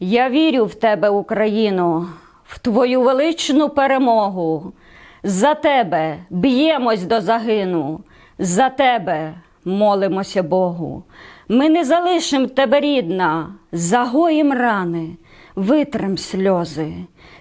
Я вірю в тебе, Україно, в твою величну перемогу. За тебе б'ємось до загину, за тебе молимося Богу. Ми не залишим тебе, рідна, загоїм рани, витрим сльози.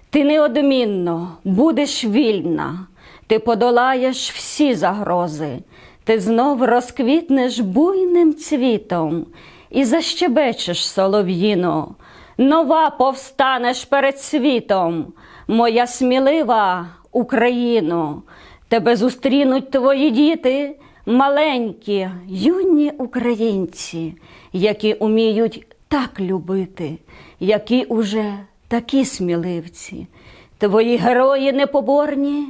Ти неодмінно будеш вільна, ти подолаєш всі загрози, ти знов розквітнеш буйним цвітом і защебечеш солов'їно. Нова повстанеш перед світом, моя смілива Україно. Тебе зустрінуть твої діти, маленькі, юні українці, які уміють так любити, які уже такі сміливці. Твої герої непоборні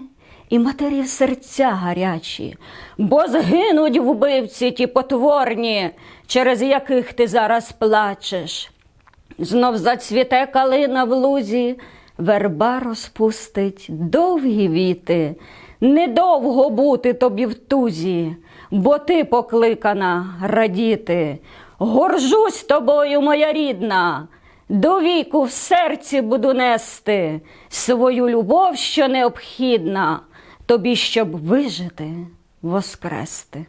і матері серця гарячі, бо згинуть вбивці ті потворні, через яких ти зараз плачеш. Знов зацвіте калина в лузі, верба розпустить довгі віти. Недовго бути тобі в тузі, бо ти покликана радіти. Горжусь тобою, моя рідна, до віку в серці буду нести свою любов, що необхідна, тобі, щоб вижити, воскрести.